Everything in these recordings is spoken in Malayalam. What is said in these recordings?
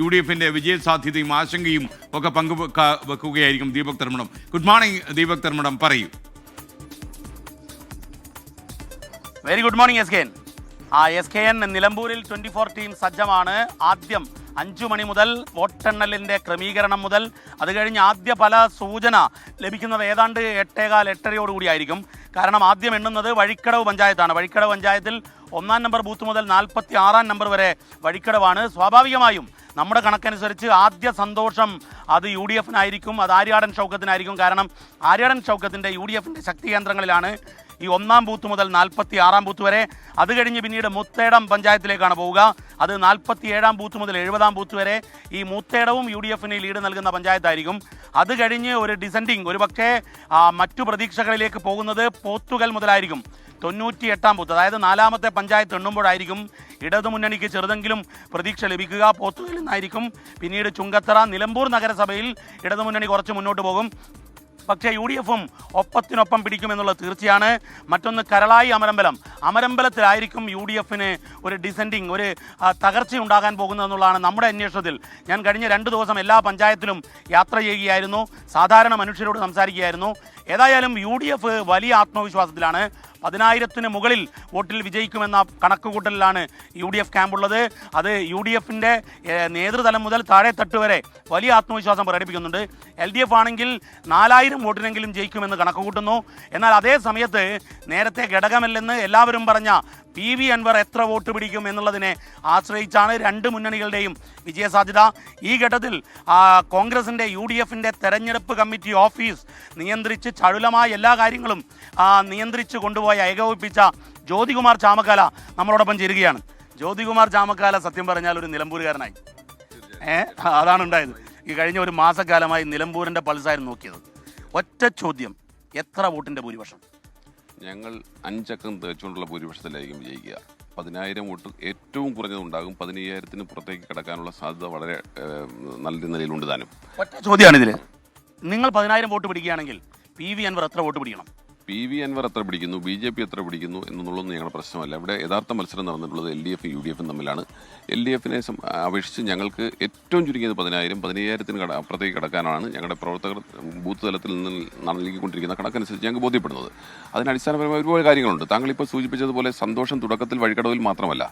യു ഡി എഫിന്റെ വിജയസാധ്യതയും ആശങ്കയും ഒക്കെ പങ്കുവെക്ക വെക്കുകയായിരിക്കും ദീപക് തർമ്മടം ഗുഡ് മോർണിംഗ് ദീപക് തർമ്മടം പറയൂ. Very good morning S K N ആ എസ് കെ എൻ നിലമ്പൂരിൽ ട്വന്റി ഫോർ ടീം സജ്ജമാണ്. ആദ്യം അഞ്ചു മണി മുതൽ വോട്ടെണ്ണലിന്റെ ക്രമീകരണം മുതൽ അത് കഴിഞ്ഞ് ആദ്യ പല സൂചന ലഭിക്കുന്നത് ഏതാണ്ട് എട്ടേകാൽ എട്ടരയോടുകൂടിയായിരിക്കും കാരണം ആദ്യം എണ്ണുന്നത് വഴിക്കടവ് പഞ്ചായത്താണ്. വഴിക്കടവ് പഞ്ചായത്തിൽ ഒന്നാം നമ്പർ ബൂത്ത് മുതൽ നാൽപ്പത്തി ആറാം നമ്പർ വരെ വഴിക്കടവാണ്. സ്വാഭാവികമായും നമ്മുടെ കണക്കനുസരിച്ച് ആദ്യ സന്തോഷം അത് യു ഡി എഫിനായിരിക്കും അത് ആര്യാടൻ ഷൗക്കത്തിനായിരിക്കും. കാരണം ആര്യാടൻ ഷൗക്കത്തിന്റെ യു ഡി എഫിന്റെ ശക്തി കേന്ദ്രങ്ങളിലാണ് ഈ ഒന്നാം ബൂത്ത് മുതൽ നാൽപ്പത്തി ആറാം ബൂത്ത് വരെ. അത് കഴിഞ്ഞ് പിന്നീട് മുത്തേടം പഞ്ചായത്തിലേക്കാണ് പോവുക. അത് നാൽപ്പത്തി ഏഴാം ബൂത്ത് മുതൽ എഴുപതാം ബൂത്ത് വരെ ഈ മുത്തേടവും യു ഡി എഫിന് ലീഡ് നൽകുന്ന പഞ്ചായത്തായിരിക്കും. അത് കഴിഞ്ഞ് ഒരു ഡിസെൻഡിങ് ഒരു പക്ഷേ മറ്റു പ്രതീക്ഷകളിലേക്ക് പോകുന്നത് പോത്തുകൽ മുതലായിരിക്കും. തൊണ്ണൂറ്റി എട്ടാം ബൂത്ത് അതായത് നാലാമത്തെ പഞ്ചായത്ത് എണ്ണുമ്പോഴായിരിക്കും ഇടതുമുന്നണിക്ക് ചെറുതെങ്കിലും പ്രതീക്ഷ ലഭിക്കുക. പോത്തുകയിൽ നിന്നായിരിക്കും പിന്നീട് ചുങ്കത്തറ നിലമ്പൂർ നഗരസഭയിൽ ഇടതുമുന്നണി കുറച്ച് മുന്നോട്ട് പോകും. പക്ഷേ യു ഡി എഫും ഒപ്പത്തിനൊപ്പം പിടിക്കുമെന്നുള്ളത് തീർച്ചയാണ്. മറ്റൊന്ന് കരളായി അമരമ്പലം. അമരമ്പലത്തിലായിരിക്കും യു ഡി എഫിന് ഒരു ഡിസെൻഡിങ് ഒരു ആ, തകർച്ച ഉണ്ടാകാൻ പോകുന്നതെന്നുള്ളതാണ് നമ്മുടെ അന്വേഷണത്തിൽ. ഞാൻ കഴിഞ്ഞ രണ്ട് ദിവസം എല്ലാ പഞ്ചായത്തിലും യാത്ര ചെയ്യുകയായിരുന്നു. സാധാരണ മനുഷ്യരോട് സംസാരിക്കുകയായിരുന്നു. ഏതായാലും യു ഡി എഫ് വലിയ ആത്മവിശ്വാസത്തിലാണ്. പതിനായിരത്തിന് മുകളിൽ വോട്ടിൽ വിജയിക്കുമെന്ന കണക്കുകൂട്ടലിലാണ് യു ഡി എഫ് ക്യാമ്പുള്ളത് അത് യു ഡി എഫിന്റെ നേതൃതലം മുതൽ താഴെ തട്ട് വരെ വലിയ ആത്മവിശ്വാസം പ്രകടിപ്പിക്കുന്നുണ്ട്. എൽ ഡി എഫ് ആണെങ്കിൽ നാലായിരം വോട്ടിനെങ്കിലും ജയിക്കുമെന്ന് കണക്കുകൂട്ടുന്നു. എന്നാൽ അതേ സമയത്ത് നേരത്തെ ഘടകമല്ലെന്ന് എല്ലാവരും പറഞ്ഞ പി വി അൻവർ എത്ര വോട്ട് പിടിക്കും എന്നുള്ളതിനെ ആശ്രയിച്ചാണ് രണ്ട് മുന്നണികളുടെയും വിജയസാധ്യത. ഈ ഘട്ടത്തിൽ കോൺഗ്രസിന്റെ യു ഡി എഫിന്റെ തെരഞ്ഞെടുപ്പ് കമ്മിറ്റി ഓഫീസ് നിയന്ത്രിച്ച് ചടുലമായ എല്ലാ കാര്യങ്ങളും നിയന്ത്രിച്ച് കൊണ്ടുപോയ ഏകോപിപ്പിച്ച ജ്യോതികുമാർ ചാമക്കാല നമ്മളോടൊപ്പം ചേരുകയാണ്. ജ്യോതികുമാർ ചാമക്കാല സത്യം പറഞ്ഞാൽ ഒരു നിലമ്പൂരുകാരനായി. ഏ? അതാണ് ഉണ്ടായത്. ഈ കഴിഞ്ഞ ഒരു മാസക്കാലമായി നിലമ്പൂരിന്റെ പൾസായിരുന്നു നോക്കിയത്. ഒറ്റ ചോദ്യം എത്ര വോട്ടിന്റെ ഭൂരിപക്ഷം? ഞങ്ങൾ അഞ്ചക്കം തേച്ചുകൊണ്ടുള്ള ഭൂരിപക്ഷത്തിലായിരിക്കും വിജയിക്കുക പതിനായിരം വോട്ട് ഏറ്റവും കുറഞ്ഞതുണ്ടാകും. പതിനയ്യായിരത്തിന് പുറത്തേക്ക് കിടക്കാനുള്ള സാധ്യത വളരെ നല്ല നിലയിലുണ്ട് താനും. ഒറ്റ ചോദ്യമാണ് ഇതിൽ നിങ്ങൾ പതിനായിരം വോട്ട് പിടിക്കുകയാണെങ്കിൽ പി വി അൻവർ എത്ര വോട്ട് പിടിക്കണം? പി വി അൻവർ എത്ര പിടിക്കുന്നു? ബി ജെ പി എത്ര പിടിക്കുന്നു? എന്നുള്ളതൊന്നും ഞങ്ങളുടെ പ്രശ്നമല്ല. ഇവിടെ യഥാർത്ഥ മത്സരം നടന്നിട്ടുള്ളത് എൽ ഡി എഫും യു ഡി എഫും തമ്മിലാണ്. എൽ ഡി എഫിനെ അപേക്ഷിച്ച് ഞങ്ങൾക്ക് ഏറ്റവും ചുരുങ്ങിയത് പതിനായിരം പതിനയ്യായിരത്തിന് കട അപ്പുറത്തേക്ക് കടക്കാനാണ് ഞങ്ങളുടെ പ്രവർത്തകർ ബൂത്ത് തലത്തിൽ നിന്ന് നൽകിക്കൊണ്ടിരിക്കുന്ന കണക്കനുസരിച്ച് ഞങ്ങൾക്ക് ബോധ്യപ്പെടുന്നത്. അതിനടിസ്ഥാനപരമായ ഒരുപാട് കാര്യങ്ങളുണ്ട്. താങ്കൾ ഇപ്പോൾ സൂചിപ്പിച്ചതുപോലെ സന്തോഷം തുടക്കത്തിൽ വഴിക്കടവിൽ മാത്രമല്ല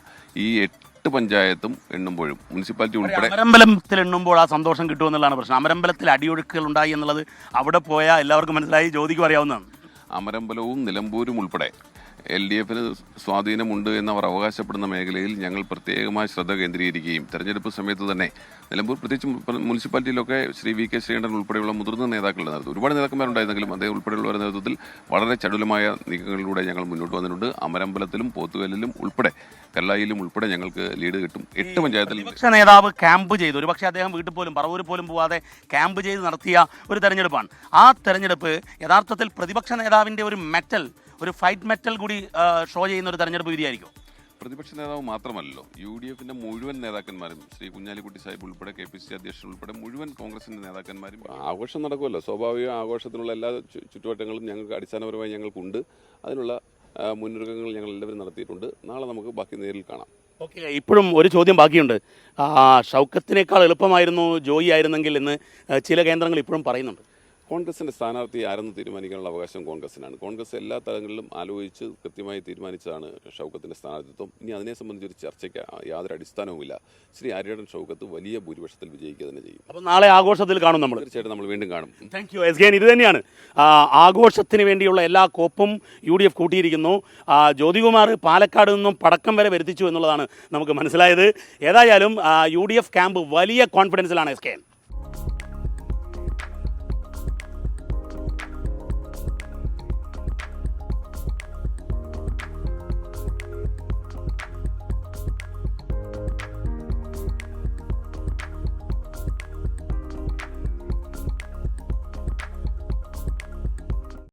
ഈ എട്ട് പഞ്ചായത്തും എണ്ണുമ്പോഴും മുനിസിപ്പാലിറ്റി ഉൾപ്പെടെ അമരമ്പലത്തിൽ എണ്ണുമ്പോൾ ആ സന്തോഷം കിട്ടുമെന്നുള്ളതാണ് പ്രശ്നം. അമരമ്പലത്തിൽ അടിയൊഴുക്കുകൾ ഉണ്ടായി എന്നുള്ളത് അവിടെ പോയാൽ എല്ലാവർക്കും മനസ്സിലായി ജ്യോതിക്കും അറിയാവുന്നതാണ്. അമരമ്പലവും നിലമ്പൂരും ഉൾപ്പെടെ. എൽ ഡി എഫിന് സ്വാധീനമുണ്ട് എന്നവർ അവകാശപ്പെടുന്ന മേഖലയിൽ ഞങ്ങൾ പ്രത്യേകമായ ശ്രദ്ധ കേന്ദ്രീകരിക്കുകയും തെരഞ്ഞെടുപ്പ് സമയത്ത് തന്നെ നിലമ്പൂർ പ്രത്യേകിച്ച് മുനിസിപ്പാലിറ്റിയിലൊക്കെ ശ്രീ വി കെ ശ്രീകണ്ഠൻ ഉൾപ്പെടെയുള്ള മുതിർന്ന നേതാക്കളുടെ നേതൃത്വം ഒരുപാട് നേതാക്കന്മാരുണ്ടായിരുന്നെങ്കിലും അദ്ദേഹം ഉൾപ്പെടെയുള്ളവരുടെ നേതൃത്വത്തിൽ വളരെ ചടുലമായ നീക്കങ്ങളിലൂടെ ഞങ്ങൾ മുന്നോട്ട് വന്നിട്ടുണ്ട്. അമരമ്പലത്തിലും പോത്തുകല്ലിലും ഉൾപ്പെടെ കല്ലായിലും ഉൾപ്പെടെ ഞങ്ങൾക്ക് ലീഡ് കിട്ടും. എട്ട് പഞ്ചായത്തിൽ പ്രതിപക്ഷ നേതാവ് ക്യാമ്പ് ചെയ്തു. ഒരു പക്ഷേ അദ്ദേഹം വീട്ടിൽ പോലും പറവൂർ പോലും പോവാതെ ക്യാമ്പ് ചെയ്ത് നടത്തിയ ഒരു തെരഞ്ഞെടുപ്പാണ്. ആ തെരഞ്ഞെടുപ്പ് യഥാർത്ഥത്തിൽ പ്രതിപക്ഷ നേതാവിന്റെ ഒരു മെറ്റൽ ഒരു ഫൈറ്റ് മെറ്റൽ കൂടി ഷോ ചെയ്യുന്ന ഒരു തെരഞ്ഞെടുപ്പ് വിധിയായിരിക്കും. പ്രതിപക്ഷ നേതാവ് മാത്രമല്ലോ യു ഡി എഫിന്റെ മുഴുവൻ നേതാക്കന്മാരും ശ്രീ കുഞ്ഞാലിക്കുട്ടി സാഹിബ് ഉൾപ്പെടെ കെ പി സി അധ്യക്ഷൻ ഉൾപ്പെടെ മുഴുവൻ കോൺഗ്രസിന്റെ നേതാക്കന്മാരും ആഘോഷം നടക്കുമല്ലോ. സ്വാഭാവിക ആഘോഷത്തിനുള്ള എല്ലാ ചുറ്റുവട്ടങ്ങളും ഞങ്ങൾക്ക് അടിസ്ഥാനപരമായി ഞങ്ങൾക്കുണ്ട്. അതിനുള്ള മുന്നൊരുക്കങ്ങൾ ഞങ്ങൾ എല്ലാവരും നടത്തിയിട്ടുണ്ട്. നാളെ നമുക്ക് ബാക്കി നേരിൽ കാണാം. ഓക്കെ ഇപ്പോഴും ഒരു ചോദ്യം ബാക്കിയുണ്ട്. ഷൗക്കത്തിനേക്കാൾ എളുപ്പമായിരുന്നു ജോയി ആയിരുന്നെങ്കിൽ എന്ന് ചില കേന്ദ്രങ്ങൾ ഇപ്പോഴും പറയുന്നുണ്ട്. കോൺഗ്രസിന്റെ സ്ഥാനാർത്ഥി ആരെന്ന് തീരുമാനിക്കാനുള്ള അവകാശം കോൺഗ്രസിനാണ്. കോൺഗ്രസ് എല്ലാ തലങ്ങളിലും ആലോചിച്ച് കൃത്യമായി തീരുമാനിച്ചതാണ് ഷൗക്കത്തിന്റെ സ്ഥാനാർത്ഥിത്വം. ഇനി അതിനെ സംബന്ധിച്ച് ഒരു ചർച്ചയ്ക്ക് യാതൊരു അടിസ്ഥാനവുമില്ല. ശ്രീ ആര്യടൻ ഷൗക്കത്ത് വലിയ ഭൂരിപക്ഷത്തിൽ വിജയിക്കുക തന്നെ ചെയ്യും. അപ്പോൾ നാളെ ആഘോഷത്തിൽ കാണും നമ്മൾ. തീർച്ചയായിട്ടും നമ്മൾ വീണ്ടും കാണും. താങ്ക് യു എസ് കെ ഇത് തന്നെയാണ്. ആഘോഷത്തിന് വേണ്ടിയുള്ള എല്ലാ കോപ്പും യു ഡി എഫ് കൂട്ടിയിരിക്കുന്നു ജ്യോതികുമാർ പാലക്കാട് നിന്നും പടക്കം വരെ വരുത്തിച്ചു എന്നുള്ളതാണ് നമുക്ക് മനസ്സിലായത്. ഏതായാലും യു ഡി എഫ് ക്യാമ്പ് വലിയ കോൺഫിഡൻസിലാണ് എസ് കെ